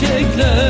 çiçekler